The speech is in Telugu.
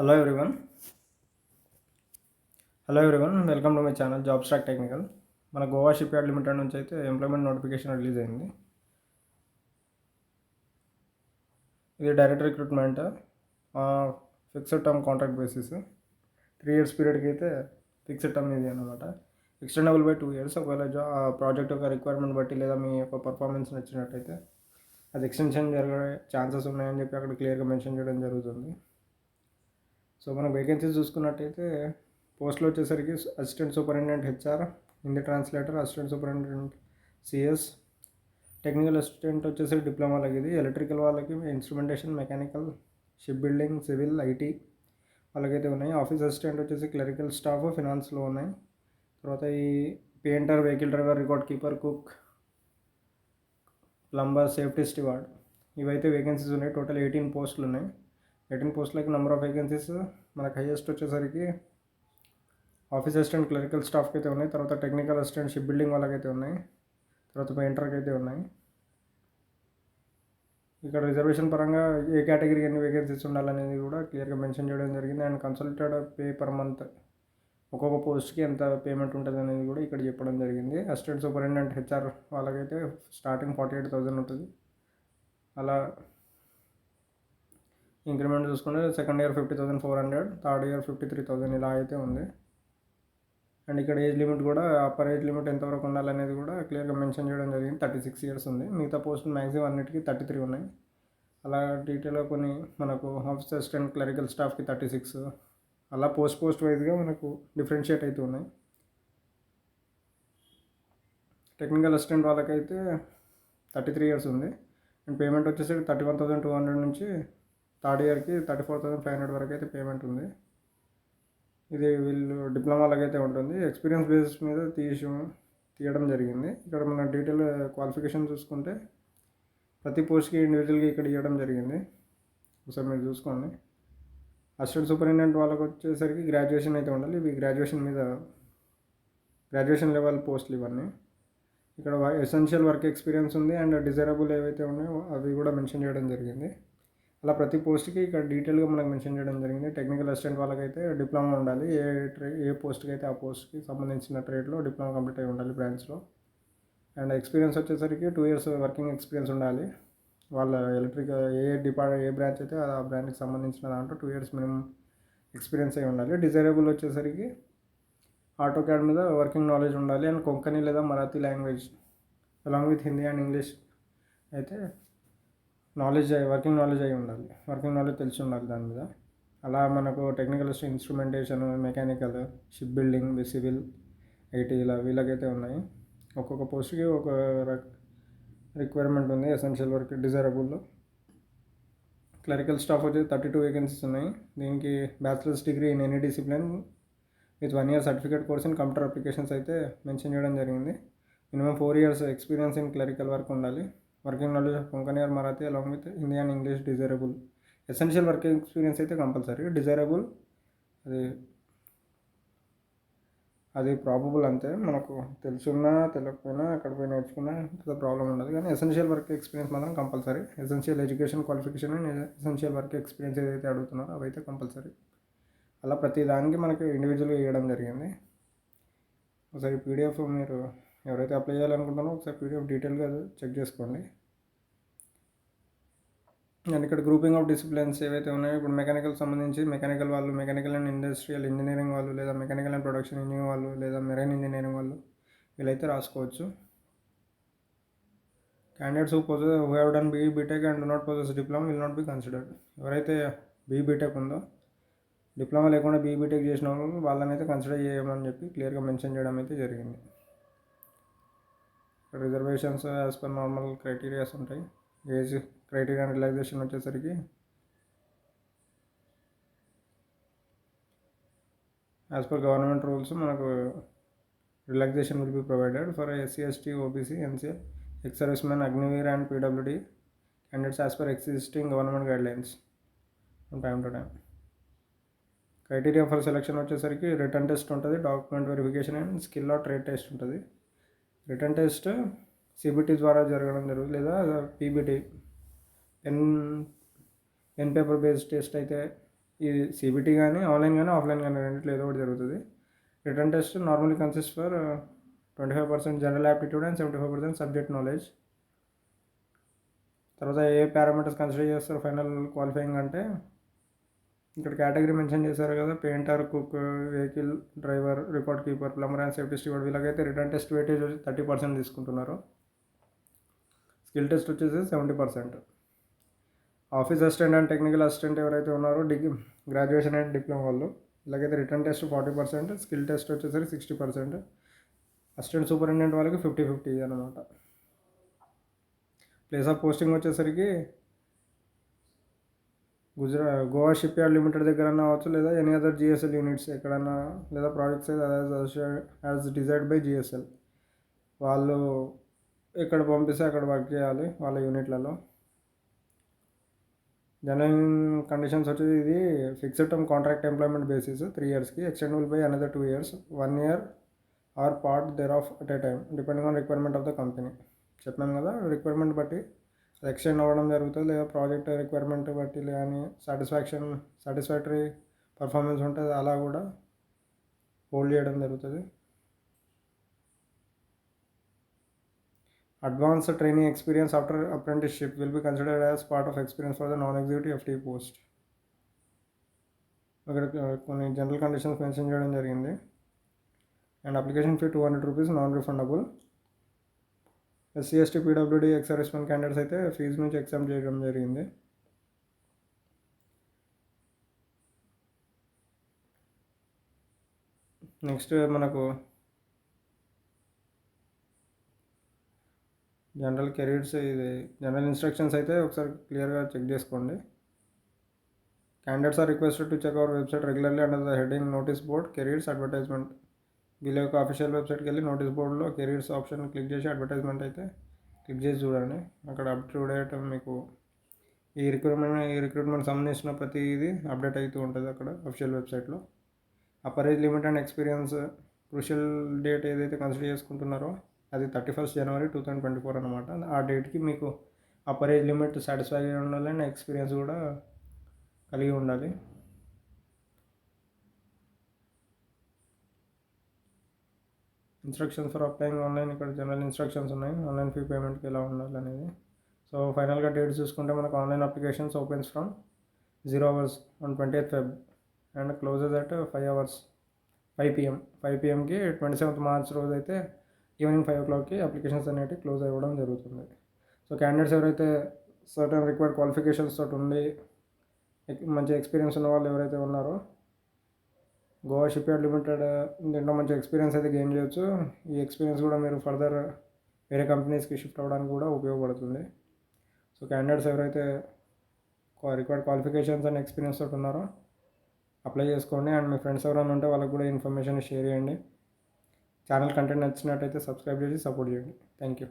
Hello everyone hello everyone welcome to my channel job stack technical మన గోవా షిప్ యార్డ్ లిమిటెడ్ నుంచి అయితే ఎంప్లాయ్మెంట్ నోటిఫికేషన్ రిలీజ్ అయింది. ఇది direct recruitment fixed term contract basis three years పీరియడ్కి అయితే ఫిక్స్డ్ టర్మ్ ఇది అనమాట ఎక్స్టెండబుల్ బై టూ ఇయర్స్ ఒకవేళ జా ప్రాజెక్ట్ యొక్క రిక్వైర్మెంట్ బట్టి లేదా మీ యొక్క పర్ఫార్మెన్స్ నచ్చినట్టయితే అది ఎక్స్టెన్షన్ జరిగే ఛాన్సెస్ ఉన్నాయని చెప్పి అక్కడ క్లియర్గా మెన్షన్ చేయడం జరుగుతుంది. సో మనం వేకెన్సీ చూసుకున్నట్టయితే పోస్టులు వచ్చేసరికి assistant superintendent HR Hindi translator assistant superintendent CS technical assistant వచ్చేసరికి డిప్లొమా వాళ్ళకి ఇది ఎలక్ట్రికల్ వాళ్ళకి instrumentation mechanical ship building civil IT వాళ్ళకైతే ఉన్నాయి. ఆఫీస్ అసిస్టెంట్ వచ్చేసి క్లరికల్ స్టాఫ్ ఫినాన్స్లో ఉన్నాయి. తర్వాత ఈ painter vehicle driver record keeper cook plumber safety steward ఇవైతే వేకెన్సీస్ ఉన్నాయి. టోటల్ ఎయిటీన్ పోస్టులు ఉన్నాయి. ఎయిటీన్ పోస్టులకి నెంబర్ ఆఫ్ వేకెన్సీస్ మనకు హైయెస్ట్ వచ్చేసరికి ఆఫీస్ అసిస్టెంట్ క్లరికల్ స్టాఫ్కి అయితే ఉన్నాయి. తర్వాత టెక్నికల్ అసిస్టెంట్ షిప్ బిల్డింగ్ వాళ్ళకైతే ఉన్నాయి. తర్వాత పెయింటర్కి అయితే ఉన్నాయి. ఇక్కడ రిజర్వేషన్ పరంగా ఏ కేటగిరీ ఎన్ని వేకెన్సీస్ ఉండాలనేది కూడా క్లియర్గా మెన్షన్ చేయడం జరిగింది. And consolidated pay per month ఒక్కొక్క పోస్ట్కి ఎంత పేమెంట్ ఉంటుంది అనేది కూడా ఇక్కడ చెప్పడం జరిగింది. అసిస్టెంట్ సూపరింటెండెంట్ హెచ్ఆర్ వాళ్ళకైతే స్టార్టింగ్ ఫార్టీ ఎయిట్ థౌసండ్ ఉంటుంది. అలా ఇంక్రిమెంట్ చూసుకుంటే second year fifty thousand four hundred third year fifty three thousand ఇలా అయితే ఉంది. అండ్ ఇక్కడ ఏజ్ లిమిట్ కూడా అప్పర్ ఏజ్ లిమిట్ ఎంతవరకు ఉండాలనేది కూడా క్లియర్గా మెన్షన్ చేయడం జరిగింది. థర్టీ సిక్స్ ఇయర్స్ ఉంది. మిగతా పోస్ట్ మ్యాక్సిమం అన్నిటికీ థర్టీ త్రీ ఉన్నాయి. అలా డీటెయిల్గా కొన్ని మనకు ఆఫీస్ అసిస్టెంట్ క్లరికల్ స్టాఫ్కి థర్టీ సిక్స్ అలా పోస్ట్ పోస్ట్ వైజ్గా మనకు డిఫరెన్షియేట్ అవుతూ ఉన్నాయి. టెక్నికల్ అసిస్టెంట్ వాళ్ళకైతే థర్టీ త్రీ ఇయర్స్ ఉంది. అండ్ పేమెంట్ వచ్చేసరికి thirty one thousand two hundred నుంచి థర్డ్ ఇయర్కి thirty four thousand five hundred వరకు అయితే పేమెంట్ ఉంది. ఇది వీళ్ళు డిప్లొమాలకు అయితే ఉంటుంది. ఎక్స్పీరియన్స్ బేసిస్ మీద తీసి తీయడం జరిగింది. ఇక్కడ మన డీటెయిల్ క్వాలిఫికేషన్ చూసుకుంటే ప్రతి పోస్ట్కి ఇండివిజువల్గా ఇక్కడ ఇవ్వడం జరిగింది. ఒకసారి మీరు చూసుకోండి. అసిస్టెంట్ సూపరింటెండెంట్ వాళ్ళకి వచ్చేసరికి గ్రాడ్యుయేషన్ అయితే ఉండాలి. ఇవి గ్రాడ్యుయేషన్ మీద గ్రాడ్యుయేషన్ లెవెల్ పోస్టులు ఇవన్నీ. ఇక్కడ ఎసెన్షియల్ వర్క్ ఎక్స్పీరియన్స్ ఉంది అండ్ డిజైరబుల్ ఏవైతే ఉన్నాయో అవి కూడా మెన్షన్ చేయడం జరిగింది. అలా ప్రతి పోస్ట్కి ఇక్కడ డీటెయిల్గా మనకు మెన్షన్ చేయడం జరిగింది. టెక్నికల్ అసిస్టెంట్ వాళ్ళకైతే డిప్లొమా ఉండాలి. ఏ ట్రే ఏ పోస్ట్కి అయితే ఆ పోస్ట్కి సంబంధించిన ట్రేడ్లో డిప్లొమా కంప్లీట్ అయి ఉండాలి బ్రాంచ్లో. అండ్ ఎక్స్పీరియన్స్ వచ్చేసరికి టూ ఇయర్స్ వర్కింగ్ ఎక్స్పీరియన్స్ ఉండాలి. వాళ్ళ ఎలక్ట్రిక్ ఏ డిపార్ట్ ఏ బ్రాంచ్ అయితే ఆ బ్రాంచ్కి సంబంధించిన దాంట్లో టూ ఇయర్స్ మినిమం ఎక్స్పీరియన్స్ అయి ఉండాలి. డిజైరబుల్ వచ్చేసరికి ఆటో క్యాడ్ మీద వర్కింగ్ నాలెడ్జ్ ఉండాలి. అండ్ కొంకణి లేదా Marathi language along with Hindi and English అయితే నాలెడ్జ్ అయ్యి వర్కింగ్ నాలెడ్జ్ అయి ఉండాలి. వర్కింగ్ నాలెడ్జ్ తెలిసి ఉండాలి దాని మీద. అలా మనకు technical instrumentation mechanical ship building civil IT ఇలా వీళ్ళకైతే ఉన్నాయి. ఒక్కొక్క పోస్ట్కి ఒక రిక్వైర్మెంట్ ఉంది ఎసెన్షియల్ వర్క్ డిజైరబుల్లో క్లరికల్ స్టాఫ్ వచ్చి థర్టీ టూ వేకెన్సీస్ ఉన్నాయి. దీనికి bachelors degree in any discipline with one year certificate course in computer applications అయితే మెన్షన్ చేయడం జరిగింది. Minimum four years experience in clerical work ఉండాలి. Working knowledge of Konkani or Marathi along with Hindi and English desirable essential working experience అయితే కంపల్సరీ. డిజైరబుల్ అది అది ప్రాబబుల్ అంతే. మనకు తెలుసున్నా తెలియకపోయినా ఎక్కడ పోయి నేర్చుకున్నా పెద్ద ప్రాబ్లం ఉండదు. కానీ ఎసెన్షియల్ వర్క్ ఎక్స్పీరియన్స్ మాత్రం compulsory. Essential education qualification and essential work experience ఏదైతే అడుగుతున్నారో అవైతే కంపల్సరీ. అలా ప్రతి దానికి మనకి ఇండివిజువల్గా ఇవ్వడం జరిగింది. ఒకసారి పీడిఎఫ్ మీరు ఎవరైతే అప్లై చేయాలనుకుంటున్నారో ఒకసారి పీడిఎఫ్ డీటెయిల్గా చెక్ చేసుకోండి. అండ్ ఇక్కడ గ్రూపింగ్ ఆఫ్ డిసిప్లిన్స్ ఏవైతే ఉన్నాయో ఇప్పుడు మెకానికల్ సంబంధించి మెకానికల్ వాళ్ళు మెకానికల్ అండ్ ఇండస్ట్రియల్ ఇంజనీరింగ్ వాళ్ళు లేదా మెకానికల్ అండ్ ప్రొడక్షన్ ఇంజనీరింగ్ వాళ్ళు లేదా మెరైన్ ఇంజనీరింగ్ వాళ్ళు వీళ్ళైతే రాసుకోవచ్చు. Candidates who possess who have done B BTech and not possess diploma will not be considered ఎవరైతే బీ బీటెక్ ఉందో డిప్లొమా లేకుండా బీ బీటెక్ చేసిన వాళ్ళు వాళ్ళని అయితే కన్సిడర్ చేయమని చెప్పి క్లియర్గా మెన్షన్ చేయడం అయితే జరిగింది. Reservations as per normal criterias ఉంటాయి. ఏజ్ క్రైటీరియా రిలాక్సేషన్ వచ్చేసరికి యాజ్ పర్ గవర్నమెంట్ రూల్స్ మనకు relaxation will be provided for SC ST OBC NCL ex service man Agniveer and PWD candidates as per existing government guidelines time to time criteria for selection వచ్చేసరికి రిటర్న్ టెస్ట్ ఉంటుంది document verification and skill or trade test ఉంటుంది. రిటర్న్ టెస్ట్ సిబిటీ ద్వారా జరగడం జరుగుతుంది. లేదా PBT pen pen paper based test అయితే ఇది సిబిటీ కానీ ఆన్లైన్ కానీ ఆఫ్లైన్ కానీ రెండిట్లో ఏదో ఒకటి జరుగుతుంది. Written test normally consist for twenty five percent general aptitude and seventy five percent subject knowledge తర్వాత ఏ పారామీటర్స్ కన్సిడర్ చేస్తారు? ఫైనల్ క్వాలిఫైయింగ్ అంటే ఇక్కడ కేటగిరీ మెన్షన్ చేశారు కదా painter cook vehicle driver record keeper plumber and safety steward వీళ్ళకైతే రిటర్న్ టెస్ట్ వెయిటేజ్ వచ్చి థర్టీ పర్సెంట్ తీసుకుంటున్నారు. స్కిల్ టెస్ట్ వచ్చేసి seventy percent. Office assistant and technical assistant ఎవరైతే ఉన్నారో డిగ్రీ గ్రాడ్యుయేషన్ అండ్ డిప్లొమా వాళ్ళు ఇలాగైతే written test forty percent skill test వచ్చేసరికి సిక్స్టీ పర్సెంట్. అసిస్టెంట్ సూపరింటెండెంట్ వాళ్ళకి ఫిఫ్టీ ఫిఫ్టీ అనమాట. ప్లేస్ ఆఫ్ పోస్టింగ్ వచ్చేసరికి గుజరా గోవా షిప్ యార్డ్ లిమిటెడ్ దగ్గర అవ్వచ్చు లేదా ఎనీ అదర్ జిఎస్ఎల్ యూనిట్స్ ఎక్కడన్నా లేదా projects as decided by GSL వాళ్ళు ఎక్కడ పంపిస్తే అక్కడ వర్క్ చేయాలి వాళ్ళ యూనిట్లలో జనరల్ కండిషన్స్ వచ్చేది ఇది fixed term contract employment basis three ఇయర్స్కి extendable by another two years one year or part thereof at a time depending on requirement of the company చెప్పాను కదా రిక్వైర్మెంట్ బట్టి అది ఎక్స్టెండ్ అవ్వడం జరుగుతుంది లేదా ప్రాజెక్ట్ రిక్వైర్మెంట్ బట్టి కానీ సాటిస్ఫాక్షన్ సాటిస్ఫాక్టరీ పర్ఫార్మెన్స్ ఉంటుంది అలా కూడా హోల్డ్ చేయడం జరుగుతుంది. Advance training experience after apprenticeship will be considered as part of experience for the non executive FT post అక్కడ కొన్ని జనరల్ కండిషన్స్ మెన్షన్ చేయడం జరిగింది. And application fee two hundred rupees non refundable SC ST PWD ex servicemen candidates అయితే ఫీజు నుంచి ఎగ్జామ్ చేయడం జరిగింది. నెక్స్ట్ మనకు జనరల్ కెరీర్స్ ఇది జనరల్ ఇన్స్ట్రక్షన్స్ అయితే ఒకసారి క్లియర్గా చెక్ చేసుకోండి. Candidates are requested to check our website regularly under the heading notice board careers advertisement వీళ్ళ యొక్క అఫీషియల్ వెబ్సైట్కి వెళ్ళి నోటీస్ బోర్డులో కెరీర్స్ ఆప్షన్ క్లిక్ చేసి అడ్వర్టైజ్మెంట్ అయితే క్లిక్ చేసి చూడండి. అక్కడ అప్డేట్ మీకు ఈ రిక్రూట్మెంట్ ఈ రిక్రూట్మెంట్ సంబంధించిన ప్రతి ఇది అప్డేట్ అవుతూ ఉంటుంది అక్కడ అఫీషియల్ వెబ్సైట్లో upper age limit and experience crucial date ఏదైతే కన్సిడర్ చేసుకుంటున్నారో అది thirty first January two thousand twenty four అనమాట ఆ డేట్కి మీకు అపరేజ్ లిమిట్ సాటిస్ఫై ఉండాలి అండ్ ఎక్స్పీరియన్స్ కూడా కలిగి ఉండాలి. ఇన్స్ట్రక్షన్స్ ఫర్ అప్లైయింగ్ ఆన్లైన్ ఇక్కడ జనరల్ ఇన్స్ట్రక్షన్స్ ఉన్నాయి. ఆన్లైన్ ఫీ పేమెంట్కి ఎలా ఉండాలి అనేది. సో ఫైనల్గా డేట్ చూసుకుంటే మనకు online applications opens from zero hours on twenty eighth Feb and closes at five hours five PM five పిఎంకి twenty seventh March రోజు అయితే ఈవినింగ్ ఫైవ్ ఓ క్లాక్కి అప్లికేషన్స్ అనేవి క్లోజ్ అవ్వడం జరుగుతుంది. సో క్యాండిడేట్స్ ఎవరైతే సర్టన్ రిక్వైర్డ్ క్వాలిఫికేషన్స్ తోటి ఉండి మంచి ఎక్స్పీరియన్స్ ఉన్న వాళ్ళు ఎవరైతే ఉన్నారో గోవా షిప్ యార్డ్ లిమిటెడ్ దీంట్లో మంచి ఎక్స్పీరియన్స్ అయితే గెయిన్ చేయొచ్చు. ఈ ఎక్స్పీరియన్స్ కూడా మీరు ఫర్దర్ వేరే కంపెనీస్కి షిఫ్ట్ అవ్వడానికి కూడా ఉపయోగపడుతుంది. సో క్యాండిడేట్స్ ఎవరైతే రిక్వైర్డ్ క్వాలిఫికేషన్స్ అండ్ ఎక్స్పీరియన్స్ తోటి ఉన్నారో అప్లై చేసుకోండి. అండ్ మీ ఫ్రెండ్స్ ఎవరైనా ఉంటే వాళ్ళకి కూడా ఇన్ఫర్మేషన్ షేర్ చేయండి. ఛానల్ కంటెంట్ నచ్చినట్టయితే సబ్స్క్రైబ్ చేసి సపోర్ట్ చేయండి. Thank you